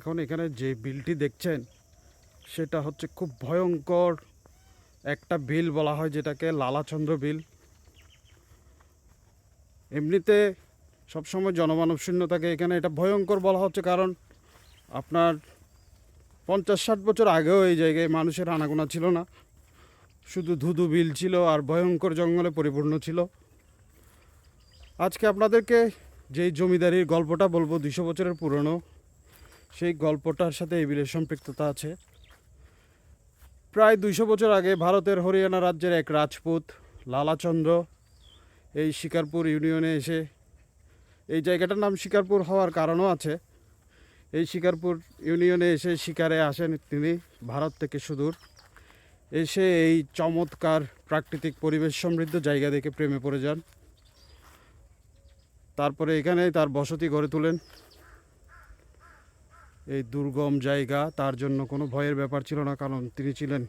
এখন এখানে যে বিলটি দেখছেন, সেটা হচ্ছে খুব ভয়ঙ্কর একটা বিল বলা হয়, যেটাকে লালাচন্দ্র বিল। এমনিতে সবসময় জনমানব শূন্য থাকে, এখানে এটা ভয়ঙ্কর বলা হচ্ছে, কারণ আপনার পঞ্চাশ ষাট বছর আগেও এই জায়গায় মানুষের আনাগোনা ছিল না। শুধু ধুধু বিল ছিল আর ভয়ঙ্কর জঙ্গলে পরিপূর্ণ ছিল। আজকে আপনাদেরকে যেই জমিদারির গল্পটা বলব দুশো বছরের পুরনো সেই গল্পটার সাথে এই বিলের সম্পৃক্ততা আছে। প্রায় দুইশো বছর আগে ভারতের হরিয়ানা রাজ্যের এক রাজপুত, লালাচন্দ্র, এই শিকারপুর ইউনিয়নে এসে এই জায়গাটার নাম শিকারপুর হওয়ার কারণও আছে। এই শিকারপুর ইউনিয়নে এসে শিকারে আসেন তিনি ভারত থেকে সুদূর। এসে এই চমৎকার প্রাকৃতিক পরিবেশ সমৃদ্ধ জায়গা দেখে প্রেমে পড়ে যান। তারপরে এখানে তার বসতি গড়ে তোলেন। এই দুর্গম জায়গা, তার জন্য কোনো ভয়ের ব্যাপার ছিল না, কারণ তিনি ছিলেন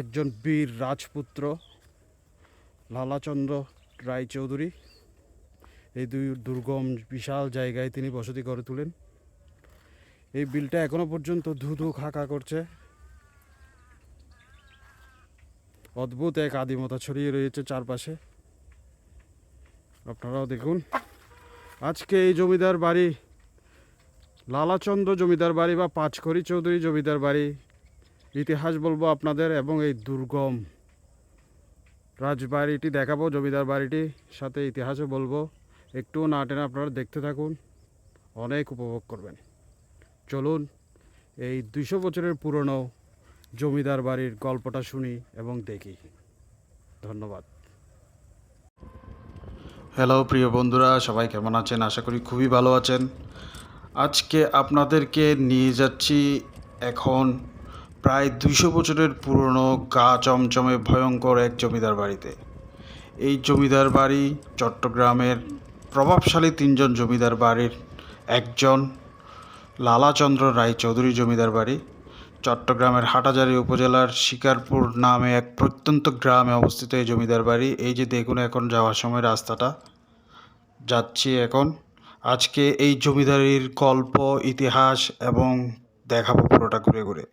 একজন বীর রাজপুত্র লালাচন্দ্র রায়চৌধুরী। এই দুই দুর্গম বিশাল জায়গায় তিনি বসতি গড়ে তোলেন। এই বিলটা এখনও পর্যন্ত ধু ধু খাকা করছে। অদ্ভুত এক আদিমতা ছড়িয়ে রয়েছে চারপাশে। আপনারাও দেখুন। আজকে এই জমিদার বাড়ি লালাচন্দ্র জমিদার বাড়ি বা পাঁচখড়ি চৌধুরী জমিদার বাড়ি। ইতিহাস বলব আপনাদের এবং এই দুর্গম রাজবাড়িটি দেখাবো, জমিদার বাড়িটি সাথে ইতিহাসও বলব। একটু না টেনে আপনারা দেখতে থাকুন, অনেক উপভোগ করবেন। চলুন এই দুইশো বছরের পুরনো জমিদার বাড়ির গল্পটা শুনি এবং দেখি। ধন্যবাদ। হ্যালো প্রিয় বন্ধুরা, সবাই কেমন আছেন? আশা করি খুবই ভালো আছেন। আজকে আপনাদেরকে নিয়ে যাচ্ছি এখন প্রায় দুইশো বছরের পুরনো গা চমচমে ভয়ঙ্কর এক জমিদার বাড়িতে। এই জমিদার বাড়ি চট্টগ্রামের প্রভাবশালী তিনজন জমিদার বাড়ির একজন লালাচন্দ্র রায় চৌধুরী জমিদার বাড়ি। চট্টগ্রামের হাটাজারি উপজেলার শিকারপুর নামে এক প্রত্যন্ত গ্রামে অবস্থিত এই জমিদার বাড়ি। এই যে দেখুন এখন যাওয়ার সময় রাস্তাটা। যাচ্ছি এখন। আজকে এই জমিদারির গল্প, ইতিহাস এবং দেখাবো পুরোটা ঘুরে ঘুরে।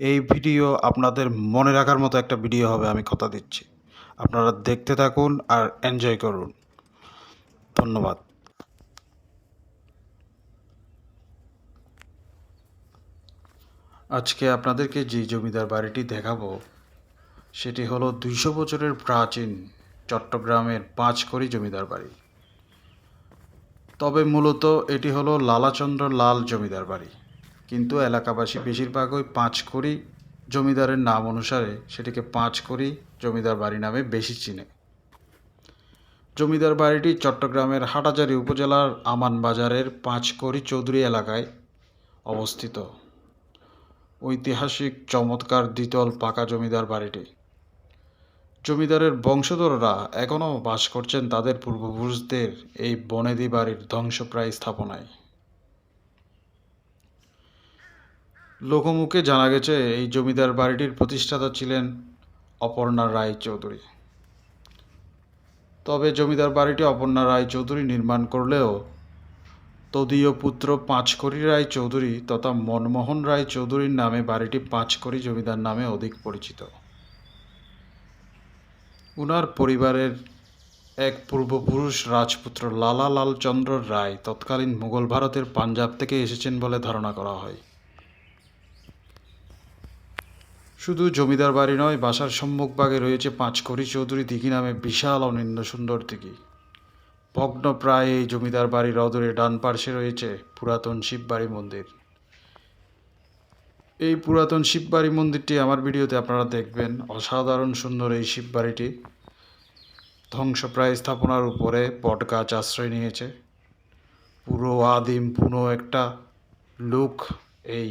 এই ভিডিও আপনাদের মনে রাখার মতো একটা ভিডিও হবে, আমি কথা দিচ্ছি। আপনারা দেখতে থাকুন আর এনজয় করুন। ধন্যবাদ। আজকে আপনাদেরকে যে জমিদার বাড়িটি দেখাবো, সেটি হলো দুইশো বছরের প্রাচীন চট্টগ্রামের পাঁচকড়ি জমিদার বাড়ি। তবে মূলত এটি হলো লালাচন্দ্র লাল জমিদার বাড়ি। কিন্তু এলাকাবাসী বেশিরভাগ ওই পাঁচকড়ি জমিদারের নাম অনুসারে সেটিকে পাঁচকড়ি জমিদার বাড়ি নামে বেশি চিনে। জমিদার বাড়িটি চট্টগ্রামের হাটাজারি উপজেলার আমান বাজারের পাঁচকড়ি চৌধুরী এলাকায় অবস্থিত। ঐতিহাসিক, চমৎকার দ্বিতল পাকা জমিদার বাড়িটি। জমিদারের বংশধররা এখনও বাস করছেন তাদের পূর্বপুরুষদের এই বনেদি বাড়ির ধ্বংসপ্রায় স্থাপনায়। লোকমুখে জানা গেছে, এই জমিদার বাড়িটির প্রতিষ্ঠাতা ছিলেন অপর্ণা রায় চৌধুরী তবে জমিদার বাড়িটি অপর্ণা রায় চৌধুরী নির্মাণ করলেও তদীয় পুত্র পাঁচকড়ি রায় চৌধুরী তথা মনমোহন রায় চৌধুরীর নামে বাড়িটি পাঁচকড়ি জমিদার নামে অধিক পরিচিত। উনার পরিবারের এক পূর্বপুরুষ রাজপুত্র লালা লালচন্দ্র রায় তৎকালীন মুঘল ভারতের পাঞ্জাব থেকে এসেছেন বলে ধারণা করা হয়। শুধু জমিদার বাড়ি নয়, বাসার সম্মুখভাগে রয়েছে পাঁচকড়ি চৌধুরী দিঘি নামে বিশাল অনিন্দ সুন্দর দিঘি। ভগ্ন প্রায় এই জমিদার বাড়ির অদূরে ডান পার্শ্বে রয়েছে পুরাতন শিববাড়ি মন্দির। এই পুরাতন শিববাড়ি মন্দিরটি আমার ভিডিওতে আপনারা দেখবেন। অসাধারণ সুন্দর এই শিববাড়িটি। ধ্বংসপ্রায় স্থাপনার উপরে বটগাছ আশ্রয় নিয়েছে। পুরো আদিম, পুনো একটা লুক এই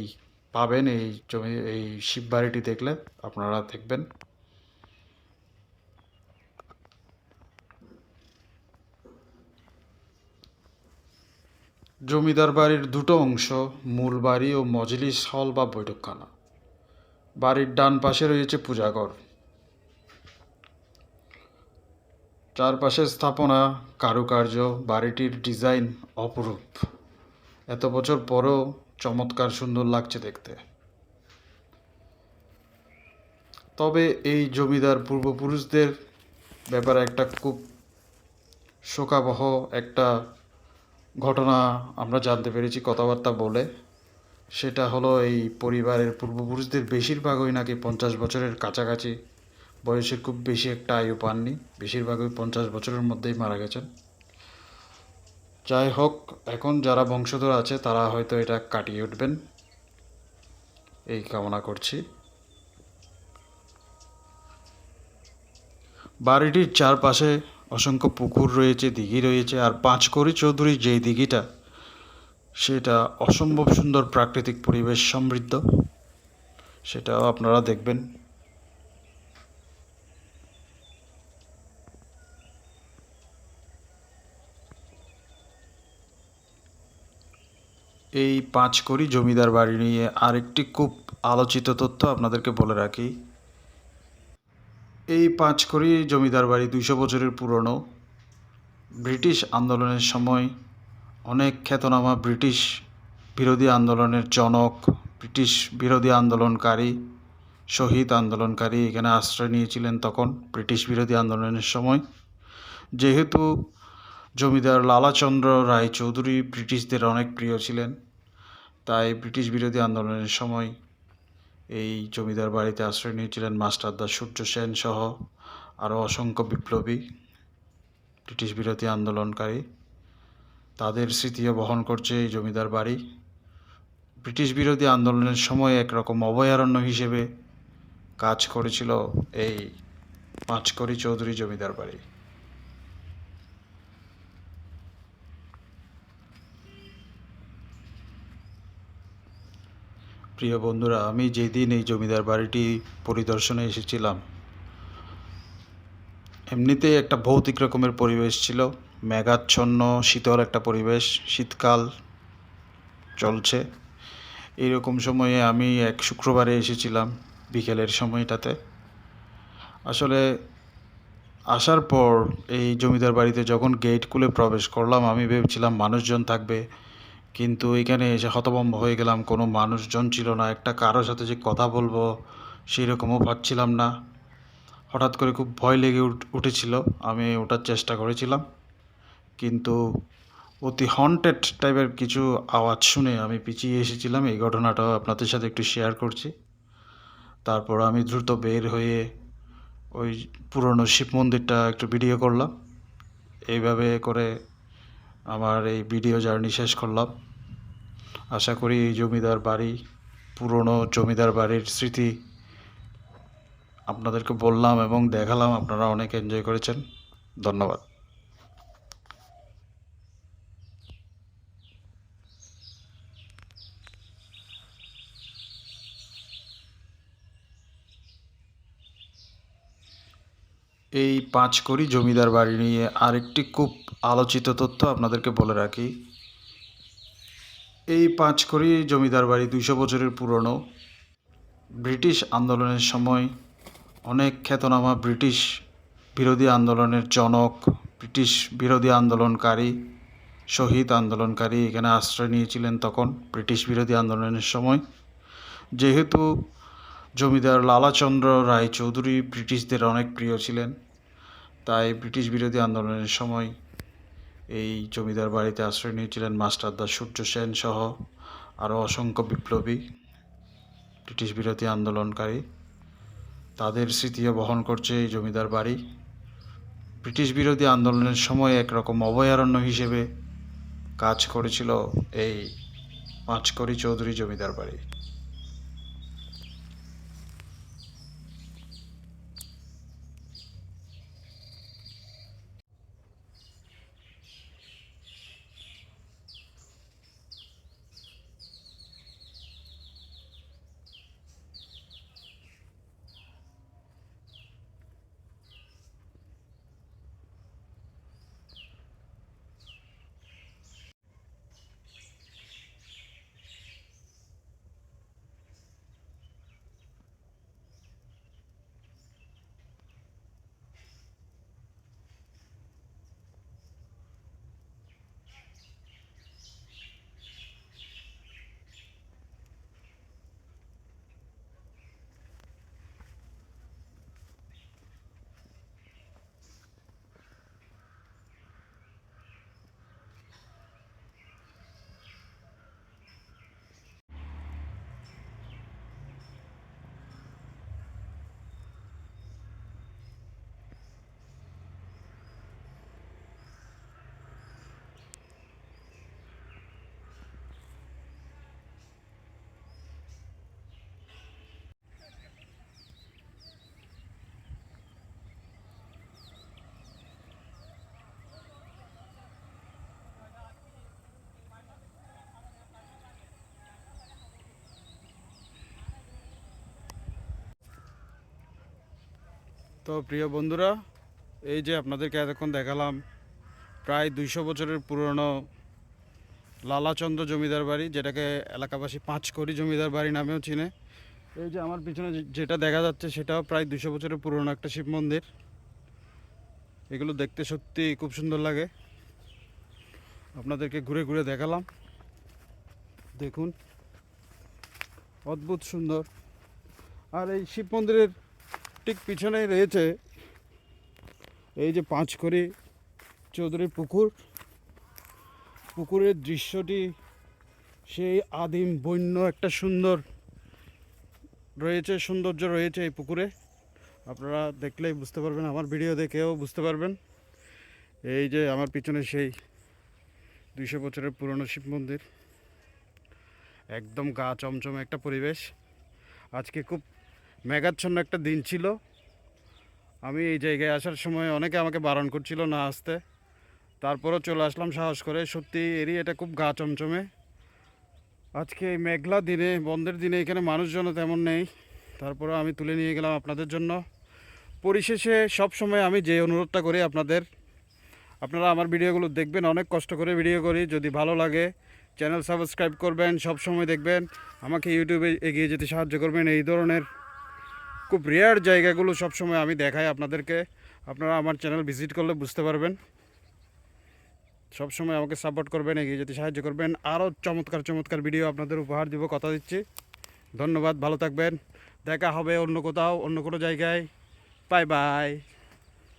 পাবেন এই জমি, এই শিববাড়িটি দেখলে আপনারা দেখবেন। জমিদার বাড়ির দুটো অংশ, মূল বাড়ি ও মজলিস হল বা বৈঠকখানা। বাড়ির ডান পাশে রয়েছে পূজাঘর। চারপাশের স্থাপনা, কারুকার্য, বাড়িটির ডিজাইন অপরূপ। এত বছর পরেও চমৎকার সুন্দর লাগছে দেখতে। তবে এই জমিদার পূর্বপুরুষদের ব্যাপারে একটা খুব শোকাবহ একটা ঘটনা আমরা জানতে পেরেছি, কথাবার্তা বলে। সেটা হলো এই পরিবারের পূর্বপুরুষদের বেশিরভাগই নাকি পঞ্চাশ বছরের কাছাকাছি। বয়সে খুব বেশি একটা আয়ু পাননি, বেশিরভাগই পঞ্চাশ বছরের মধ্যেই মারা গেছেন। যাই হোক, এখন যারা বংশধর আছে, তারা হয়তো এটা কাটিয়ে উঠবেন। এই কামনা করছি। বাড়িটির চারপাশে অসংখ্য পুকুর রয়েছে, দিঘি রয়েছে, আর পাঁচকড়ি চৌধুরী যেই দিঘিটা, সেটা অসম্ভব সুন্দর প্রাকৃতিক পরিবেশ সমৃদ্ধ। সেটাও আপনারা দেখবেন। এই পাঁচকড়ি জমিদার বাড়ি নিয়ে আরেকটি খুব আলোচিত তথ্য আপনাদেরকে বলে রাখি। এই পাঁচ পাঁচকড়ি জমিদার বাড়ি দুইশো বছরের পুরনো। ব্রিটিশ আন্দোলনের সময় অনেক খ্যাতনামা ব্রিটিশ বিরোধী আন্দোলনের জনক, ব্রিটিশ বিরোধী আন্দোলনকারী, শহীদ আন্দোলনকারী এখানে আশ্রয় নিয়েছিলেন তখন ব্রিটিশ বিরোধী আন্দোলনের সময়। যেহেতু জমিদার লালাচন্দ্র রায় চৌধুরী ব্রিটিশদের অনেক প্রিয় ছিলেন, তাই ব্রিটিশ বিরোধী আন্দোলনের সময় এই জমিদার বাড়িতে আশ্রয় নিয়েছিলেন মাস্টারদা সূর্য সেন সহ আরও অসংখ্য বিপ্লবী ব্রিটিশ বিরোধী আন্দোলনকারী। তাদের স্মৃতিও বহন করছে এই জমিদার বাড়ি। ব্রিটিশ বিরোধী আন্দোলনের সময় একরকম অভয়ারণ্য হিসেবে কাজ করেছিল এই পাঁচকড়ি চৌধুরী জমিদার বাড়ি। প্রিয় বন্ধুরা, আমি যেদিন এই জমিদার বাড়িটি পরিদর্শনে এসেছিলাম, এমনিতেই একটা ভৌতিক রকমের পরিবেশ ছিল। মেঘাচ্ছন্ন, শীতল একটা পরিবেশ, শীতকাল চলছে। এইরকম সময়ে আমি এক শুক্রবারে এসেছিলাম বিকেলের সময়টাতে। আসলে আসার পর এই জমিদার বাড়িতে যখন গেট খুলে প্রবেশ করলাম, আমি ভেবেছিলাম মানুষজন থাকবে কিন্তু এখানে এসে হতভম্ব হয়ে গেলাম। কোনো মানুষজন ছিল না। একটা কারোর সাথে যে কথা বলব সেই রকমও পাচ্ছিলাম না। হঠাৎ করে খুব ভয় লেগে উঠ- উঠেছিল। আমি ওঠার চেষ্টা করেছিলাম। কিন্তু অতি হন্টেড টাইপের কিছু আওয়াজ শুনে আমি পিছিয়ে এসেছিলাম। এই ঘটনাটাও আপনাদের সাথে একটু শেয়ার করছি। তারপর আমি দ্রুত বের হয়ে ওই পুরনো শিব মন্দিরটা একটু ভিডিও করলাম। এইভাবে করে আমার এই ভিডিও জার্নি শেষ করলাম। আশা করি এই জমিদার বাড়ি, পুরনো জমিদার বাড়ির স্মৃতি আপনাদেরকে বললাম এবং দেখালাম। আপনারা অনেক এনজয় করেছেন। ধন্যবাদ। এই পাঁচ পাঁচকড়ি জমিদার বাড়ি নিয়ে আরেকটি খুব আলোচিত তথ্য আপনাদেরকে বলে রাখি। এই পাঁচকড়ি জমিদার বাড়ি দুইশো বছরের পুরনো। ব্রিটিশ আন্দোলনের সময় অনেক খ্যাতনামা ব্রিটিশ বিরোধী আন্দোলনের জনক, ব্রিটিশ বিরোধী আন্দোলনকারী, শহীদ আন্দোলনকারী এখানে আশ্রয় নিয়েছিলেন তখন ব্রিটিশ বিরোধী আন্দোলনের সময়। যেহেতু জমিদার লালাচন্দ্র রায় চৌধুরী ব্রিটিশদের অনেক প্রিয় ছিলেন, তাই ব্রিটিশ বিরোধী আন্দোলনের সময় এই জমিদার বাড়িতে আশ্রয় নিয়েছিলেন মাস্টারদা সূর্য সেন সহ আরও অসংখ্য বিপ্লবী, ব্রিটিশ বিরোধী আন্দোলনকারী। তাদের স্মৃতিও বহন করছে এই জমিদার বাড়ি। ব্রিটিশ বিরোধী আন্দোলনের সময় একরকম অভয়ারণ্য হিসেবে কাজ করেছিল এই পাঁচকড়ি চৌধুরী জমিদার বাড়ি। তো প্রিয় বন্ধুরা, এই যে আপনাদেরকে এতক্ষণ দেখালাম, প্রায় দুইশো বছরের পুরনো লালাচন্দ্র জমিদার বাড়ি, যেটাকে এলাকাবাসী পাঁচকড়ি জমিদার বাড়ি নামেও চিনে। এই যে আমার পিছনে যেটা দেখা যাচ্ছে, সেটাও প্রায় দুশো বছরের পুরনো একটা শিব মন্দির। এগুলো দেখতে সত্যি খুব সুন্দর লাগে। আপনাদেরকে ঘুরে ঘুরে দেখালাম। দেখুন, অদ্ভুত সুন্দর। আর এই শিব মন্দিরের ঠিক পিছনে রয়েছে এই যে পাঁচ পাঁচকড়ি চৌধুরী পুকুর। পুকুরের দৃশ্যটি সেই আদিম বন্য, একটা সুন্দর রয়েছে, সৌন্দর্য রয়েছে এই পুকুরে। আপনারা দেখলেই বুঝতে পারবেন, আমার ভিডিও দেখেও বুঝতে পারবেন। এই যে আমার পিছনে সেই দুইশো বছরের পুরনো শিব মন্দির। একদম গা চমচমে একটা পরিবেশ। আজকে খুব মেঘাচ্ছন্ন একটা দিন ছিল। আমি এই জায়গায় আসার সময় অনেকে আমাকে বারণ করছিল না আসতে। তারপরও চলে আসলাম সাহস করে। সত্যি এরই এটা খুব গা চমচমে। আজকে এই মেঘলা দিনে, বন্ধের দিনে এখানে মানুষজন তেমন নেই। তারপরে আমি তুলে নিয়ে গেলাম আপনাদের জন্য। পরিশেষে সব সময় আমি যে অনুরোধটা করি আপনাদের, আপনারা আমার ভিডিওগুলো দেখবেন, অনেক কষ্ট করে ভিডিও করি। যদি ভালো লাগে, চ্যানেল সাবস্ক্রাইব করবেন, সব সময় দেখবেন। আমাকে ইউটিউবে এগিয়ে যেতে সাহায্য করবেন। এই ধরনের খুব রেয়ার জায়গাগুলো সবসময় আমি দেখাই আপনাদেরকে। আপনারা আমার চ্যানেল ভিজিট করলে বুঝতে পারবেন। সবসময় আমাকে সাপোর্ট করবেন, এগিয়ে যেতে সাহায্য করবেন। আরও চমৎকার চমৎকার ভিডিও আপনাদের উপহার দিব, কথা দিচ্ছি। ধন্যবাদ, ভালো থাকবেন। দেখা হবে অন্য কোথাও, অন্য কোনো জায়গায়। Bye bye